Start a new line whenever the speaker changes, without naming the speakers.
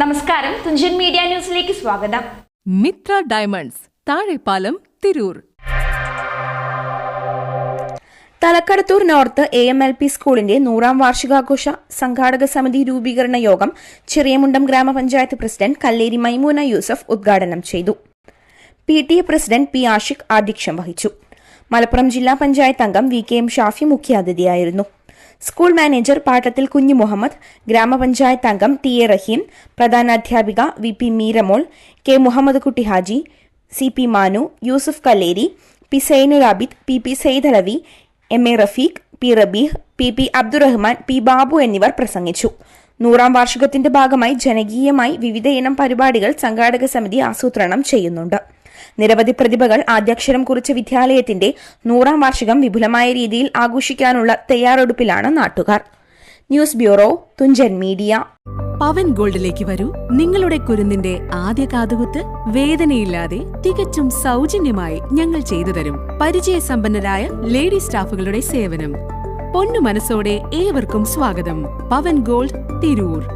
നമസ്കാരം. തുഞ്ചൻ മീഡിയ ന്യൂസിലേക്ക് സ്വാഗതം.
Mithra diamonds Thazhepalam Tirur.
Thalakkadathur north A M L P സ്കൂളിന്റെ നൂറാം വാർഷികാഘോഷ സംഘാടക സമിതി രൂപീകരണ യോഗം ചെറിയമുണ്ടം ഗ്രാമപഞ്ചായത്ത് പ്രസിഡന്റ് കല്ലേരി മൈമൂന യൂസഫ് ഉദ്ഘാടനം ചെയ്തു. P T A president P Ashiq ആധ്യക്ഷം വഹിച്ചു. മലപ്പുറം ജില്ലാ പഞ്ചായത്ത് അംഗം വി കെ എം ഷാഫി മുഖ്യാതിഥിയായിരുന്നു. സ്കൂൾ മാനേജർ പാട്ടത്തിൽ കുഞ്ഞു മുഹമ്മദ് ഗ്രാമപഞ്ചായത്ത് അംഗം T A Rahim പ്രധാനാധ്യാപിക V P Meeramol K Muhammad Kutty Haji C P Manu Yusuf Kalleri P Sainul Abid P P Saidalavi M A Rafeeq P Rabeeh P P Abdurahman P Babu എന്നിവർ പ്രസംഗിച്ചു. നൂറാം വാർഷികത്തിന്റെ ഭാഗമായി ജനകീയമായി വിവിധയിനം പരിപാടികൾ സംഘാടക സമിതി ആസൂത്രണം ചെയ്യുന്നുണ്ട്. നിരവധി പ്രതിഭകൾ ആദ്യാക്ഷരം കുറിച്ച വിദ്യാലയത്തിന്റെ നൂറാം വാർഷികം വിപുലമായ രീതിയിൽ ആഘോഷിക്കാനുള്ള തയ്യാറെടുപ്പിലാണ് നാട്ടുകാർ. News bureau Thunchan media.
Pavan ഗോൾഡിലേക്ക് വരൂ. നിങ്ങളുടെ കുരുന്നിന്റെ ആദ്യ കാതുകുത്ത് വേദനയില്ലാതെ തികച്ചും സൗജന്യമായി ഞങ്ങൾ ചെയ്തു തരും. പരിചയസമ്പന്നരായ ലേഡി സ്റ്റാഫുകളുടെ സേവനം. പൊന്നു മനസ്സോടെ ഏവർക്കും സ്വാഗതം. പവൻ ഗോൾഡ് തിരൂർ.